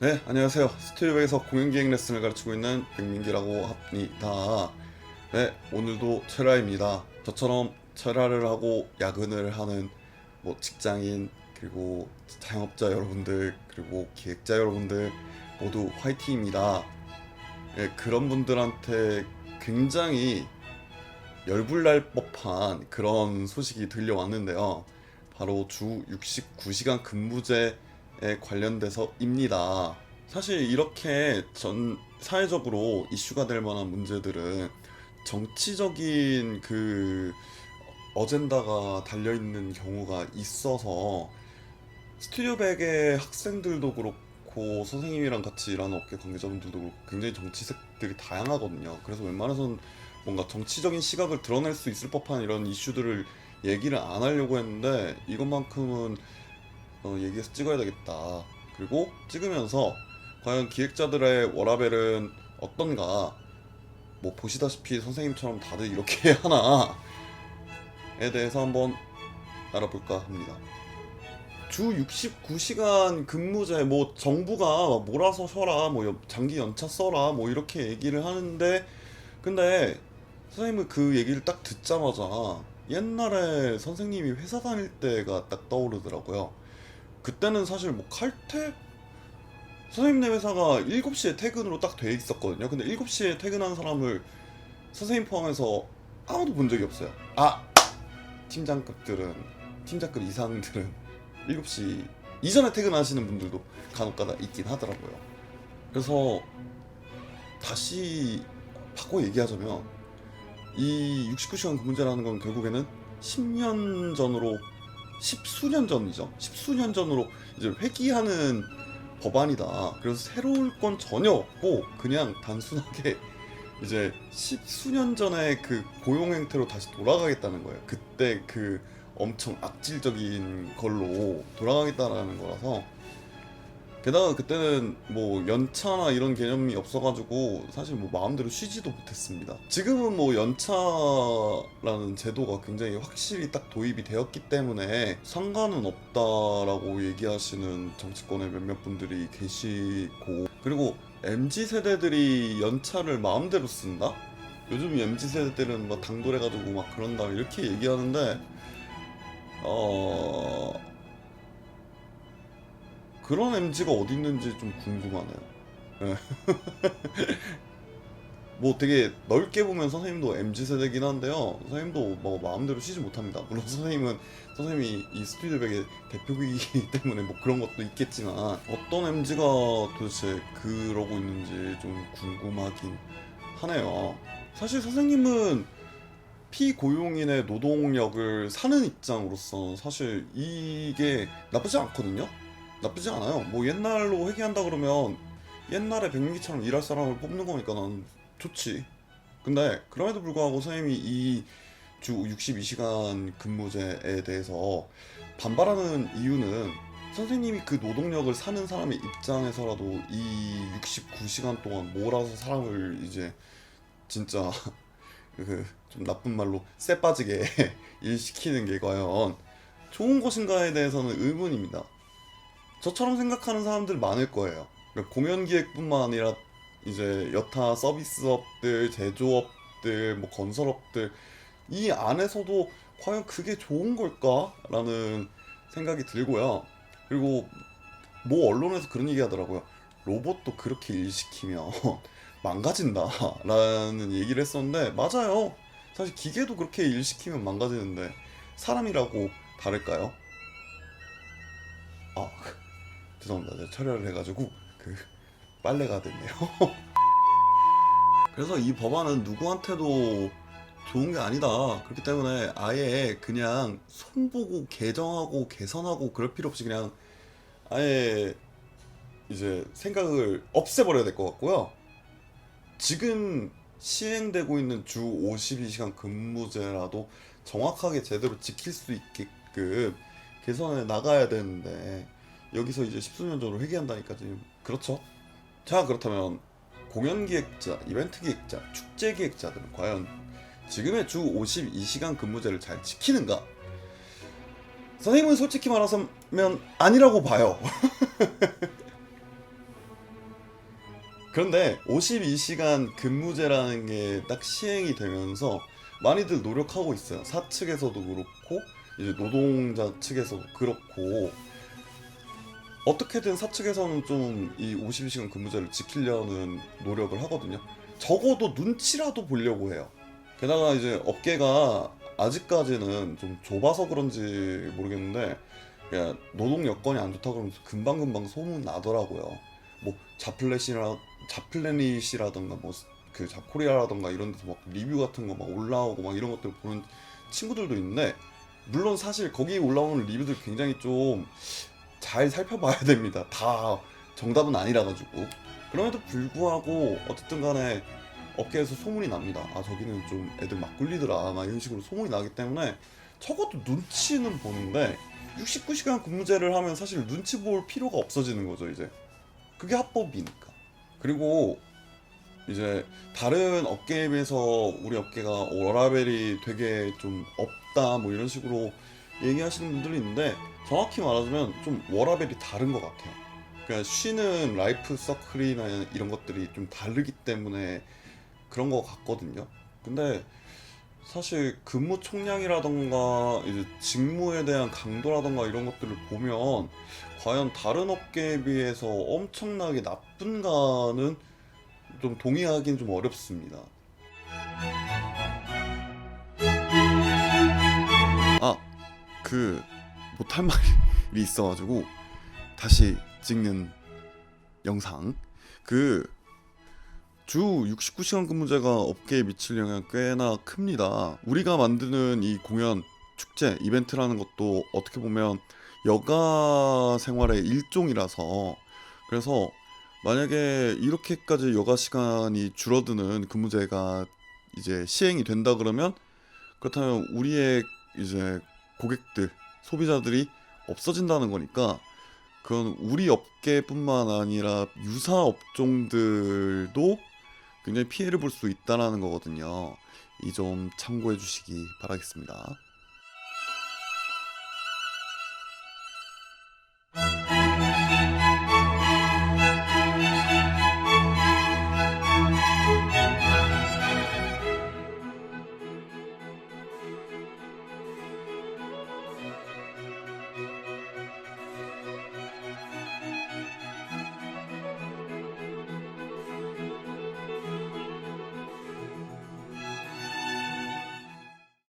네, 안녕하세요. 스튜디오에서 공연기획 레슨을 가르치고 있는 백민기라고 합니다. 네, 오늘도 철야입니다. 저처럼 철야를 하고 야근을 하는 뭐 직장인 그리고 자영업자 여러분들 그리고 기획자 여러분들 모두 화이팅입니다. 네, 그런 분들한테 굉장히 열불날 법한 그런 소식이 들려왔는데요. 바로 주 69시간 근무제 에 관련돼서입니다. 사실 이렇게 전 사회적으로 이슈가 될 만한 문제들은 정치적인 그 어젠다가 달려 있는 경우가 있어서 스튜디오 백의 학생들도 그렇고 선생님이랑 같이 일하는 업계 관계자분들도 그렇고 굉장히 정치색들이 다양하거든요. 그래서 웬만해선 뭔가 정치적인 시각을 드러낼 수 있을 법한 이런 이슈들을 얘기를 안 하려고 했는데 이것만큼은 어, 얘기해서 찍어야 되겠다. 그리고 찍으면서 과연 기획자들의 워라벨은 어떤가? 뭐 보시다시피 선생님처럼 다들 이렇게 하나에 대해서 한번 알아볼까 합니다. 주 69시간 근무제 뭐 정부가 몰아서 쉬어라 뭐 연- 장기 연차 써라 뭐 이렇게 얘기를 하는데 근데 선생님은 그 얘기를 딱 듣자마자 옛날에 선생님이 회사 다닐 때가 딱 떠오르더라고요. 그때는 사실 뭐 칼퇴 선생님네 회사가 7시에 퇴근으로 딱 돼 있었거든요. 근데 7시에 퇴근한 사람을 선생님 포함해서 아무도 본 적이 없어요. 아 팀장급들은 팀장급 이상들은 7시 이전에 퇴근하시는 분들도 간혹 가다 있긴 하더라고요. 그래서 다시 바꿔 얘기하자면 이 69시간 근무제라는 건 결국에는 10년 전으로 십수년 전이죠. 십수년 전으로 이제 회귀하는 법안이다. 그래서 새로울 건 전혀 없고 그냥 단순하게 이제 십수년 전의 그 고용 행태로 다시 돌아가겠다는 거예요. 그때 그 엄청 악질적인 걸로 돌아가겠다라는 거라서 게다가 그때는 뭐 연차나 이런 개념이 없어가지고 사실 뭐 마음대로 쉬지도 못했습니다. 지금은 뭐 연차라는 제도가 굉장히 확실히 딱 도입이 되었기 때문에 상관은 없다라고 얘기하시는 정치권의 몇몇 분들이 계시고 그리고 MZ 세대들이 연차를 마음대로 쓴다? 요즘 MZ 세대들은 막 당돌해가지고 막 그런다 이렇게 얘기하는데 어 그런 MG가 어디 있는지 좀 궁금하네요. 예. 뭐 되게 넓게 보면 선생님도 MZ 세대긴 한데요. 선생님도 뭐 마음대로 쉬지 못합니다. 물론 선생님은 선생님이 이 스튜디오 백의 대표이기 때문에 뭐 그런 것도 있겠지만 어떤 MZ가 도대체 그러고 있는지 좀 궁금하긴 하네요. 사실 선생님은 피고용인의 노동력을 사는 입장으로서 사실 이게 나쁘지 않거든요. 나쁘지 않아요. 뭐 옛날로 회귀한다 그러면 옛날에 백민기처럼 일할 사람을 뽑는 거니까 난 좋지. 근데 그럼에도 불구하고 선생님이 이 주 62시간 근무제에 대해서 반발하는 이유는 선생님이 그 노동력을 사는 사람의 입장에서라도 이 69시간 동안 몰아서 사람을 이제 진짜 그 좀 나쁜 말로 쎄 빠지게 일 시키는 게 과연 좋은 것인가에 대해서는 의문입니다. 저처럼 생각하는 사람들 많을 거예요. 그러니까 공연 기획뿐만 아니라 이제 여타 서비스업들, 제조업들, 뭐 건설업들 이 안에서도 과연 그게 좋은 걸까라는 생각이 들고요. 그리고 뭐 언론에서 그런 얘기 하더라고요. 로봇도 그렇게 일 시키면 망가진다라는 얘기를 했었는데 맞아요. 사실 기계도 그렇게 일 시키면 망가지는데 사람이라고 다를까요? 죄송합니다. 촬영을 해가지고 그 빨래가 됐네요. 그래서 이 법안은 누구한테도 좋은 게 아니다. 그렇기 때문에 아예 그냥 손보고 개정하고 개선하고 그럴 필요 없이 그냥 아예 이제 생각을 없애버려야 될 것 같고요. 지금 시행되고 있는 주 52시간 근무제라도 정확하게 제대로 지킬 수 있게끔 개선해 나가야 되는데 여기서 이제 십수년 전으로 회귀한다니까 지금 그렇죠? 자 그렇다면 공연 기획자, 이벤트 기획자, 축제 기획자들은 과연 지금의 주 52시간 근무제를 잘 지키는가? 선생님은 솔직히 말하자면 아니라고 봐요. 그런데 52시간 근무제라는 게 딱 시행이 되면서 많이들 노력하고 있어요. 사측에서도 그렇고 이제 노동자 측에서도 그렇고 어떻게든 사측에서는 좀 이 52시간 근무제를 지키려는 노력을 하거든요. 적어도 눈치라도 보려고 해요. 게다가 이제 업계가 아직까지는 좀 좁아서 그런지 모르겠는데 노동 여건이 안 좋다 그러면서 금방 금방 소문 나더라고요. 뭐 자플렛이라 자플래닛이라던가 뭐그 잡코리아라던가 이런 데서 막 리뷰 같은 거 막 올라오고 막 이런 것들 보는 친구들도 있는데 물론 사실 거기 올라오는 리뷰들 굉장히 좀 잘 살펴봐야 됩니다. 다 정답은 아니라 가지고 그럼에도 불구하고 어쨌든 간에 업계에서 소문이 납니다. 아 저기는 좀 애들 막 굴리더라 막 이런 식으로 소문이 나기 때문에 적어도 눈치는 보는데 69시간 근무제를 하면 사실 눈치 볼 필요가 없어지는 거죠 이제 그게 합법이니까 그리고 이제 다른 업계에 비해서 우리 업계가 워라벨이 되게 좀 없다 뭐 이런 식으로 얘기하시는 분들이 있는데 정확히 말하자면 좀 워라벨이 다른 것 같아요 그러니까 쉬는 라이프 서클이나 이런 것들이 좀 다르기 때문에 그런 것 같거든요 근데 사실 근무 총량이라던가 이제 직무에 대한 강도라던가 이런 것들을 보면 과연 다른 업계에 비해서 엄청나게 나쁜가는 좀 동의하기는 좀 어렵습니다. 그 못할 말이 있어가지고 다시 찍는 영상 그 주 69시간 근무제가 업계에 미칠 영향 꽤나 큽니다. 우리가 만드는 이 공연, 축제, 이벤트라는 것도 어떻게 보면 여가 생활의 일종이라서 그래서 만약에 이렇게까지 여가 시간이 줄어드는 근무제가 이제 시행이 된다 그러면 그렇다면 우리의 이제 고객들, 소비자들이 없어진다는 거니까 그건 우리 업계뿐만 아니라 유사 업종들도 굉장히 피해를 볼 수 있다라는 거거든요. 이 점 참고해 주시기 바라겠습니다.